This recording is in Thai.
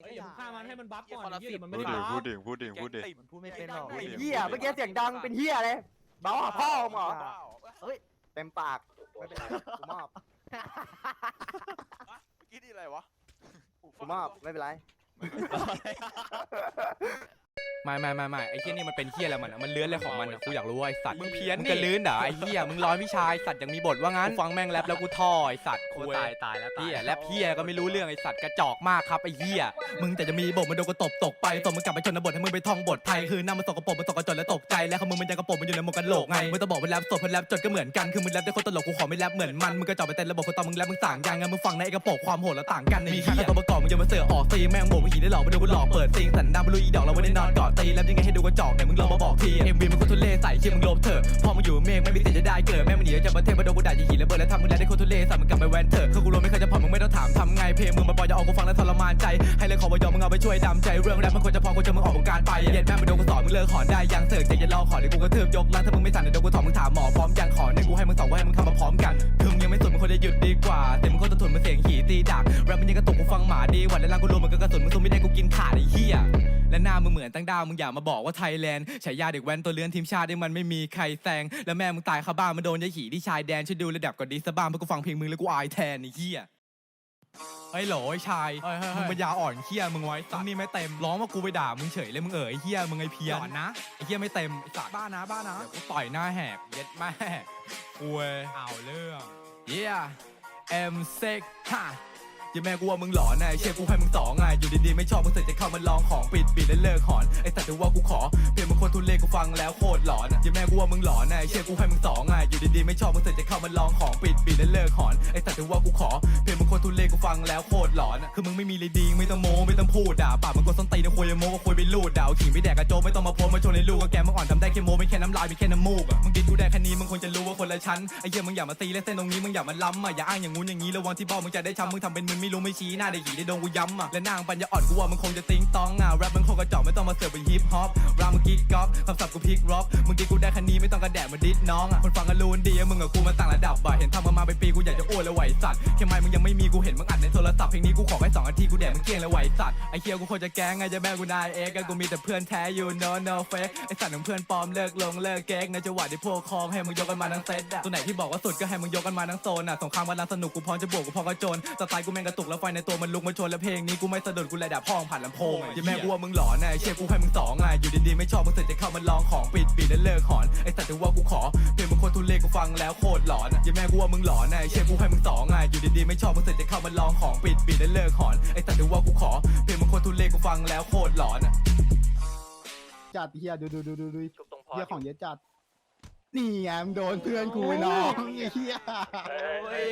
เฮ้ยอย่ามึงฆ่ามันให้มันบัฟก่อนคนละไอ้เหี้ยสิบเดี๋ยวมันพูไม่ดได้ดิบัฟพูดดิพูดดิพูดดิติ่มมันพูดไม่เป็นหรอก ไอ้เฮียเมื่อกี้เสียงดังเป็นเฮียเลยเบาหาพ่อมึงเหรอบ้าเฮ้ยเต็มปากไม่เป็นไรกูมอบเมื่อกี้นี่อะไรวะกูมอบไม่เป็นไร ไม่ไม่ไม่ไม่ไอ้เหี้ยนี่มันเป็นเหี้ยอะไรมันอะมันเลื้อนอะไรของมันอะกูอยากรู้ว่าไอ้สัตว์มึงเพี้ยนมึงจะลื้นเหรอไอ้เหี้ยมึงร้อนวิชาไอ้สัตว์ยังมีบทว่างั้นกูฟังแม่งแรปแล้วกูท่อไอ้สัตว์โคคุยตายตายแล้วตายเหี้ยแรปเหี้ยก็ไม่รู้เรื่องไอ้สัตว์กระจอกมากครับไอ้เหี้ย มึงแต่จะมีบทมันโดนกูตบตกไปส่งมึงกลับไปชนบทให้มึงไปท่องบทไทยคือหน้ามันสกปรกมันสกจรแล้วตกใจแล้วของมึงมันยังกระโปรงมันอยู่ในหมวกกันโหลกไงมึงต้องบอกว่าแรปสดเพราะแรปจดก็เหมือนกันคือมึงแรปได้คนตลกกูขอไม่แรปเหมือนมันมึงก็จอบไปเต้นระบบคนตอนมึงแรปมึงต่างยังไงมึงฟังในไอ้กระโปรงความโหดแล้วต่างกันมีค่าตัวประกอบมึงอย่ามาเสือกออกตีแม่งโบกมึงหีได้หลอกมาดูกูหลอกเปิดซิงสันดานไม่รู้อีดอกเราไม่ได้นอนกอดตีแล้วยังไงให้ดูกระจอกไหนมึงลองมาบอกทีเอ็มวีมันคนทุเล่ใส่ชื่อมึงลบเถอะพอมึงอยู่เมฆไม่มีสิทธิ์จะได้เกิดแม่มันหนีจากประเทศมาโดนกูด่าอย่าหีแล้วเบิดแล้วทำมึงแล้วได้คนทุเล่ใส่มึงกลับไปแวนเถอะคือกูรู้ไม่เคยจะผ่อมึงไม่ต้องถามทำไงเพลงมึงมาปล่อยจะออกกูฟังแล้วทรมานใจให้เลยขอวายอมมึงเอาไปช่วยดำใจเรื่องแรกมันควรจะพอกูจะมึงออกวงการไปเย็นแม่มาโดนกูสอนมึงเลิกขอนได้ยังเสิกใจจะรอขอเดี๋ยกูกระทืบยกลังถ้ามึงไม่สั่นเดี๋ยวกูถอดมึงถามหมอพร้อมยังขอหนึ่งกูให้มึงสองกูให้มึงเข้ามาพร้อมกันคือมึงยังไม่สุดมึงควรจะหยุดดีกว่าแต่มึงควรจะทนมันเสียงหีตีดักแรปมันยังกระตุกกูฟังหมาดีหวัดและลังกูรวมมั มึงเหมือนตั้งดาวมึงอย่ามาบอกว่าไทยแลนด์ฉายาเด็กแว้นตัวเลื้อนทีมชาติที่มันไม่มีใครแซงแล้วแม่มึงตายคาบ้านมันโดนยายหีที่ชายแดนช่วยดูระดับก่อนดีสบ้างเพราะกูฟังเพลงมึงแล้วกูอายแทนไอ้เหี้ยไอ้โหลไอ้ชายมึงปัญญาอ่อนเหี้ยมึงไว้ตังนี่ไม่เต็มร้องว่ากูไปด่ามึงเฉยเลยมึงเอ๋ยเหี้ยมึงไอ้เพี้ยนนะไอ้เหี้ยไม่เต็มไอ้สัตว์บ้านะบ้านะเดี๋ยวกูต่อยหน้าแหกเย็ดแม่กูเอ้ยเอาเรื่อง เหี้ยเอ็มเซ็กฮะ อย่าแม่กูว่ามึงหลอนไอ้เชี่ยกูให้มึงสองไงอยู่ดีๆไม่ชอบมึงเสร็จจะเข้ามาลองของปิดปิดแล้วเลิกหอนไอ้สัตว์ถือว่ากูขอ เพลงมึงคนทุเรศกูฟังแล้วโคตรหลอนอย่าแม่กูว่ามึงหลอนไอ้เชี่ยกูให้มึงสองไงอยู่ดีๆไม่ชอบมึงเสร็จามาลองของปิดปิดแล้วเลิกหอนไอ้สัตว์ถือว่ากูขอ เพลงมึงโคนทุเรศกูฟังแล้วโคตรหลอน คือมึงไม่มีเลยดีไม่ต้องโม้ไม่ต้องพูดด่าปากมึงก็ส้นตีนนะคุยโม้ก็คุยไปลูดด่าขิงไปแดกกระโจมไม่ต้องมาโพสมาโชว์ในลูกก็แกมึงอ่อนทำได้แค่โม้ไม่แค่น้ำลายไม่แค่น้ำมูกมึงดินกูได้แค่นี้มึงควรจะรู้ว่าคนละชั้นไอ้เหี้ยมึงอย่ามาตีและเส้นตรงนี้มึงอย่ามาล้ำอะอย่าอ้างอย่างงู้นอย่างนี้ระวังที่บ้ามึงจะได้ช้ำมึงทำเป็นมึงไม่รู้ไม่ชี้หน้าได้หีได้โดนกูย้ำอะและนางปัญญาอ่อนกูว่ามึงคงจะติ้งต้องอะแรปมึงคงกระจอกไม่ต้องมาเสิร์ฟเป็นฮิปฮอปรามมึงกิ๊กก๊อปคำศัพท์กูพลิกร็อกมึงดินกูได้แค่นี้ไม่ต้องกระแดะมาดิดน้องอะคนฟังกันรู้ดีอะมึงกับกูมาต่างระดับอะเห็นทำมามาเป็นปีกูอยากจะอ้วนแล้วไหวสัตว์แค่ไม่มึงยังไม่มีกูเห็นมึงอัดในโทรศัพท์เพลงนี้กูขอแค่สองนาทีกูแดกมึงเกลี้ยงแล้วไหวสัตว์ไอ้เคียวกูควรจะแกล้งไงจะแม่กูนายเอ็กกูมีแต่เพื่อนแท้อยู่ no no fake ไอ้สัตว์ของเพื่อนปลอมเลิกลงเลิกเก๊กในจังหวะที่พวกคองให้มึงยกกันมาทั้งเซตตัวไหนที่บอกว่าสุดก็ให้มึงยกกันมาทั้งโซนอะสงครามกำลังสนุกกูพร้อมจะบวกกูพร้อมกระโจนสไตล์กูแม่งกระตุกแล้วไฟในตัวมันลุกมาชนแล้วเพลงนี้กูไม่สะดุดกูเลยด่าพ่องผ่านลำโพงอะอย่าแม่กูว่ามึงหลอนนะไอ้เชี่ยกูให้มึงสองอะอยู่ดีๆไม่ชอบมึงเสร็จจะเข้ามาลองของปิดปิดแล้วเลิกหอนไอ้สัตว์ถือว่ากูขอเพลงมึงโคตรทุเรศกูฟังแล้วโคตรหลอนอย่าแม่กูว่ามึงหลอนนะไอ้เชี่ยกูให้มึงสองอะอยู่ดีๆไม่ชอบมึงเสร็จจะเข้ามาลองของปิดปิดแล้วเลิกหอนไอ้สัตว์ถือว่ากูขอเพลงมึงโคตรทุเรศกูฟังแล้วโคตรหลอนจัดเฮียดูดูดูดูดูตรงพอเฮียของเยอะจัดนี่ไงมึงโดนเพื่อนกูน้องไอ้เฮียอ้ย